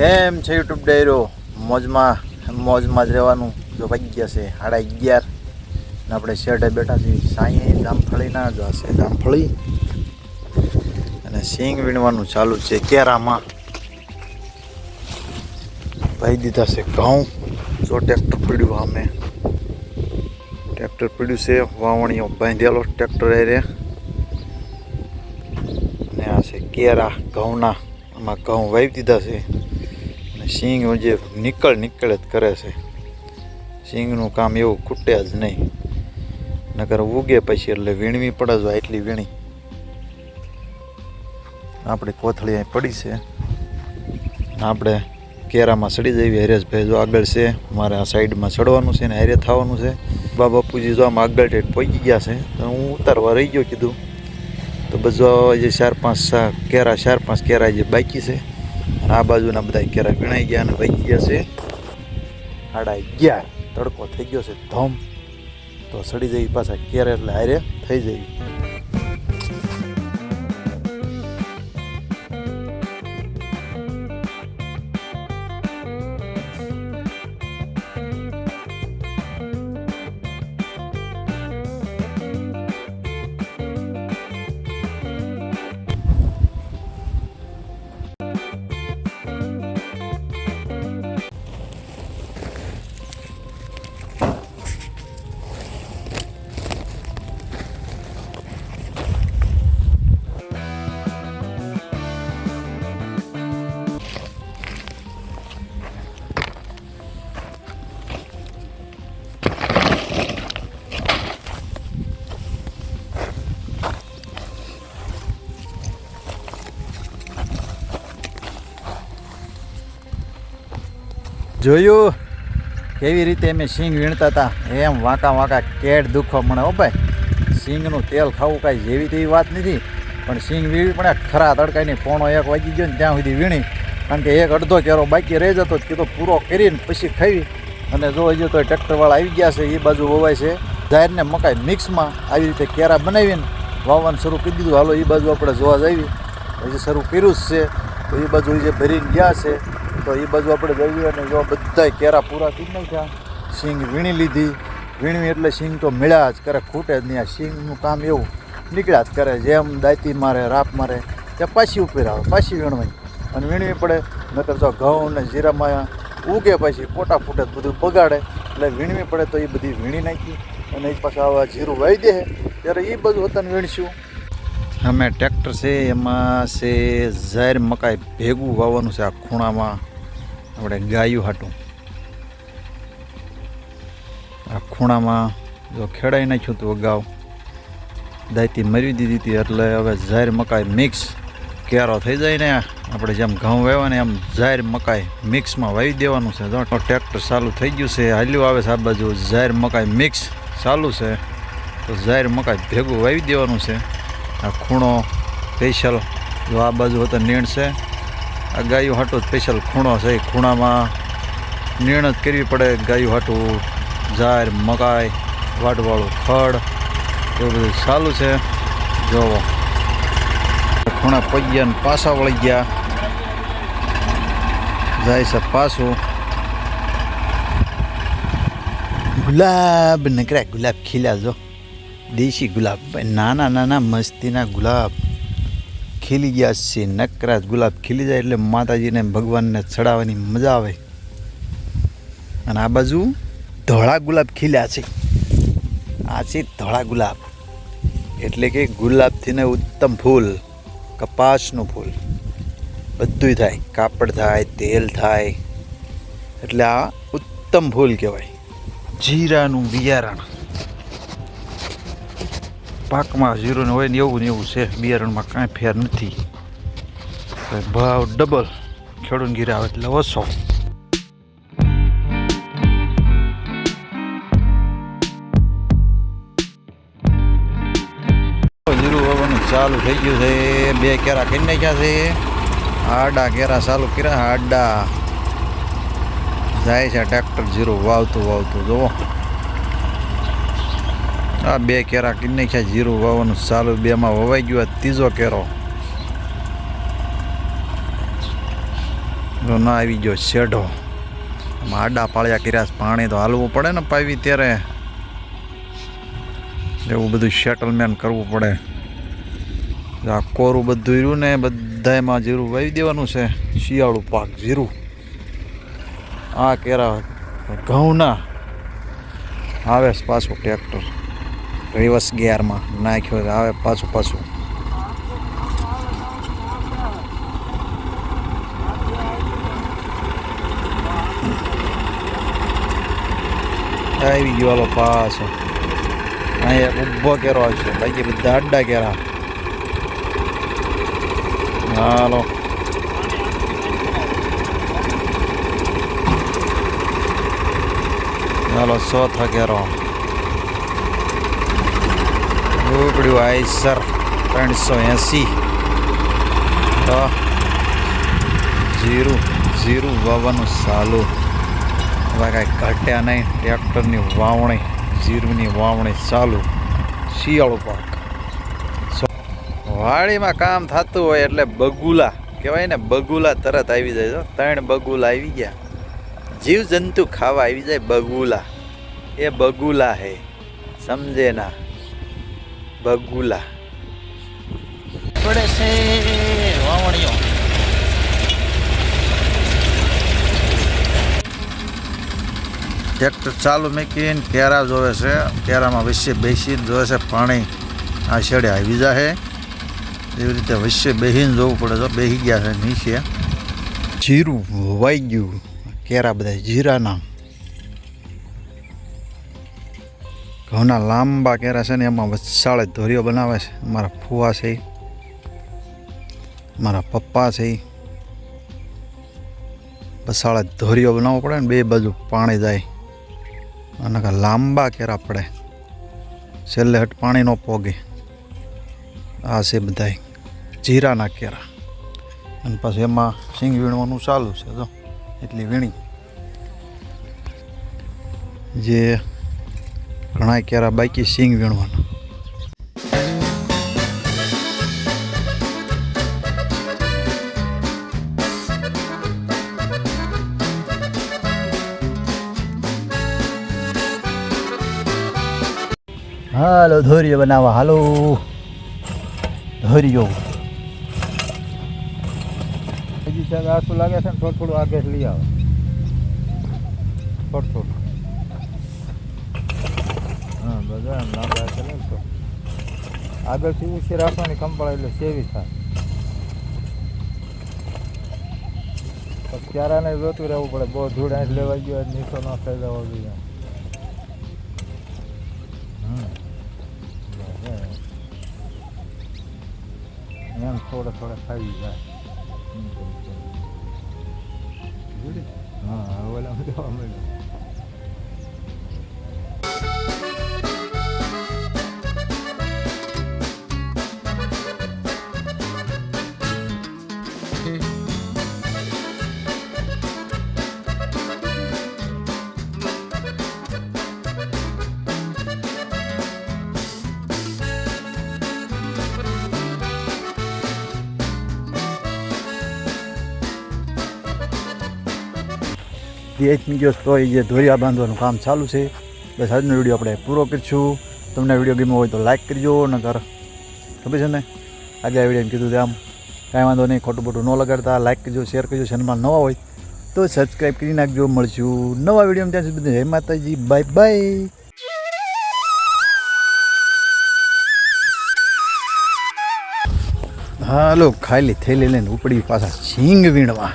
કેમ છે યુટ્યુબ ડાયરો. મોજમાં મોજમાં જ રહેવાનું. જો વાગી ગયા છે, સાડા અગિયાર. ને આપણે શેઠે બેઠા છીએ સાંઈ જામફળીના જો છે જામફળી અને સિંગ વીણવાનું ચાલુ છે કેરામાં. ભાઈ દીધા છે ઘઉં. જો ટ્રેક્ટર પડ્યું અમે ટ્રેક્ટર પડ્યું છે, વાવણીઓ બાંધેલો ટ્રેક્ટર એ અને આ છે કેરા ઘઉંના. આમાં ઘઉં વાવી દીધા છે. સિંગ જે નીકળ નીકળ જ કરે છે. સિંગનું કામ એવું ખૂટે જ નહીં. નકર ઉગે પછી એટલે વીણવી પડે જો એટલી વીણી. આપણી કોથળી અહીં પડી છે. આપણે કેરામાં સડી જઈએ હરેશભાઈ જો આગળ છે, મારે આ સાઈડમાં ચડવાનું છે ને હેરે થવાનું છે. બા બાપુજી જો આમ આગળ ટેટ પહોંચી ગયા છે, તો હું ઉતારવા રહી ગયો કીધું. તો બધું જે ચાર પાંચ કેરા ચાર પાંચ કેરા જે બાકી છે આ બાજુના બધા કેરા ગણાઈ ગયા અને વહી ગયા છે. સાડા અગિયાર. તડકો થઈ ગયો છે ધમ. તો સડી જઈ પાછા કેરા એટલે હારે થઈ જઈ જોયું? કેવી રીતે અમે સિંગ વીણતા હતા? એમ વાંકા વાંકા કેડ દુખવા મને હો ભાઈ. સિંગનું તેલ ખાવું કાંઈ જેવી તેવી વાત નથી. પણ સિંગ વીણી પણ ખરા તડકાની પોણો એક વાગી ગયો ને ત્યાં સુધી વીણી. કારણ કે એક અડધો કેરો બાકી રહી જતો કીધો, પૂરો કરીને પછી ખાવી અને જો હજી તો ટ્રેક્ટરવાળા આવી ગયા છે, એ બાજુ વવાય છે. જાહેરને મકાઈ મિક્સમાં આવી રીતે કેરા બનાવીને વાવવાનું શરૂ કરી દીધું. હાલો એ બાજુ આપણે જોવા જઈએ હજી શરૂ કર્યું જ છે. તો એ બાજુ જે ભરીને ગયા છે, તો એ બાજુ આપણે જઈએ અને જો બધાય કેરા પૂરા થઈ નાખ્યા સિંગ વીણી લીધી. વીણવી એટલે સિંગ તો મળ્યા જ કરે ખૂટે જ નહીં. આ સિંગનું કામ એવું, નીકળ્યા જ કરે જેમ દાંતી મારે, રાપ મારે, ત્યાં પાછી ઉપર આવે પાછી વીણવાની અને વીણવી પડે, નકર જો ઘઉં ને જીરામાં ઉગે પછી પોટા ફૂટે બધું બગાડે. એટલે વીણવી પડે તો એ બધી વીણી નાખી. અને એ પાછા આવા જીરું વાવી દે ત્યારે એ બધું હતા વીણશું. અમે ટ્રેક્ટર છે, એમાં છે ઝેર મકાઈ ભેગું વાવવાનું છે આ ખૂણામાં. આપણે ગાયું હાટું. આ ખૂણામાં જો ખેડાઈ નાખ્યું હતું અગાઉ દાયતી મરી દીધી હતી, એટલે હવે ઝાર મકાઈ મિક્સ કેરો થઈ જાય ને આપણે જેમ ઘઉં વાવ્યા ને એમ ઝેર મકાઈ મિક્સમાં વાવી દેવાનું છે. જો ટ્રેક્ટર ચાલુ થઈ ગયું છે, હાલ્યું આવે છે આ બાજુ ઝાર મકાઈ મિક્સ ચાલુ છે, તો ઝેર મકાઈ ભેગું વાવી દેવાનું છે. ખૂણો સ્પેશિયલ. જો આ બાજુ હતો નીણ છે. આ ગાયું હાટું સ્પેશિયલ ખૂણો છે. એ ખૂણામાં નીણ જ કરવી પડે. ગાયું હાટું ઝાર મકાઈ, વાટવાળું ખડ, એવું બધું સારું છે. જોવો. ખૂણા પગ્યા ને પાછા વળી ગયા. જાય છે પાછું. ગુલાબ નીકળ્યા ગુલાબ ખીલ્યા જો. દેશી ગુલાબ. નાના નાના મસ્તીના ગુલાબ ખીલી ગયા છે. નકરા ગુલાબ ખીલી જાય એટલે માતાજીને ભગવાનને ચડાવવાની મજા આવે. અને આ બાજુ ધોળા ગુલાબ ખીલ્યા છે. આ છે ધોળા ગુલાબ. એટલે કે ગુલાબથી ને ઉત્તમ ફૂલ, કપાસનું ફૂલ. બધુંય થાય. કાપડ થાય, તેલ થાય. એટલે આ ઉત્તમ ફૂલ કહેવાય. જીરાનું બિયારણ. પાકમાં ઝીરો ને હોય ને એવું ને એવું છે. બિયારણમાં કાંઈ ફેર નથી. ભાવ ડબલ ખેડૂત ગીરા એટલે ઓછો. જીરું વાવવાનું ચાલુ થઈ ગયું છે. બે કેરા કરી નાખ્યા છે. આડા કેરા ચાલુ કર્યા. આડા જાય છે, ટ્રેક્ટર જીરું વાવતું વાવતું. જુઓ. આ બે કેરા કિન નાખ્યા, જીરું વાવવાનું ચાલુ, બેમાં વવાઈ ગયું, આ ત્રીજો કેરો. ના આવી ગયો શેઢો. આડા પાળ્યા કર્યા પાણી તો હાલવું પડે ને પાવી ત્યારે. એવું બધું સેટલમેન્ટ કરવું પડે. આ કોરું બધું રહ્યું ને બધામાં જીરું વાવી દેવાનું છે. શિયાળું પાક જીરું. આ કેરા ઘઉંના. આવે પાછું ટ્રેક્ટર રિવર્સ ગિયરમાં નાખ્યો આવે પાછું પાછું. આવી ગયો હાલો પાછો. અહીંયા ઊભો કેરો આવશે. બાકી બધા અડ્ડા કેરા. હાલો. ચાલો સો કેરો. ઉપડ્યું આઈસર ત્રણસો એંસી તો જીરું જીરું વાવવાનું ચાલુ હવે કાંઈ ઘટ્યા નહીં, ટ્રેક્ટરની વાવણી, જીરુંની વાવણી ચાલુ શિયાળુ પાક. વાડીમાં કામ થતું હોય એટલે બગુલા, કહેવાય ને બગુલા તરત આવી જાય. ત્રણ બગુલા આવી ગયા. જીવ જંતુ ખાવા આવી જાય બગુલા. એ બગુલા હે, સમજે ના. બગુલા પડે છે વાવણીઓ. ટ્રેક્ટર ચાલુ મૂકીને કેરા જોવે છે. કેરામાં વચ્ચે બેસીને જોવે છે પાણી. આ છેડે આવી જાય એવી રીતે વચ્ચે બેસીને જોવું પડે તો બેસી ગયા છે નીચે. જીરું વાઈ ગયું. કેરા બધા જીરાના. ઘઉંના લાંબા કેરા છે ને એમાં વસાળે ધોરીઓ બનાવે છે. મારા ફુવા છે, મારા પપ્પા છે, વસાળે ધોરીઓ બનાવવો પડે ને બે બાજુ પાણી જાય. અને લાંબા કેરા પડે. છેલ્લે હટ પાણી ન પોગે. આ છે બધાય જીરાના કેરા. અને પછી એમાં સિંગ વીણવાનું ચાલુ છે, જો, એટલી વીણી. જે ઘણા ક્યારા બાકી સિંગ વીણવાના. હાલો, ધોરીઓ બનાવવા. હાલો. ધોરીઓ. હજી લાગે છે ને થોડું થોડું આગળ લઈ આવે. થોડું થોડું. હા બધા આમ લાંબા છે તો. આગળથી ઉછી રાખવાની કંપળા એટલે સેવી થાય. ક્યારાને જોતું રહેવું પડે બહુ ધૂળ લેવાઈ ગયો નીચો ન થઈ જવો જોઈએ. એમ. થોડા થોડા ખાઈ જાય? હા હવે ઓલા મળ્યું પીએચની ગયો તો એ જે ધોરિયા બાંધવાનું કામ ચાલુ છે, બસ આજનો વીડિયો આપણે પૂરો કરીશું. તમને વીડિયો ગમ્યો હોય તો લાઈક કરજો નગર ખબર છે ને? આજે આ વીડિયો કીધું આમ, કાંઈ વાંધો નહીં, ખોટું બોટું ન લગાડતા લાઈક કરજો શેર કરજો, ચેનલમાં નવા હોય તો સબસ્ક્રાઈબ કરી નાખજો. મળશું નવા વિડીયોમાં, ત્યાં સુધી જય માતાજી બાય બાય હાલો, ખાલી થેલી લઈને ઉપડી પાછા સિંગ વીણવા.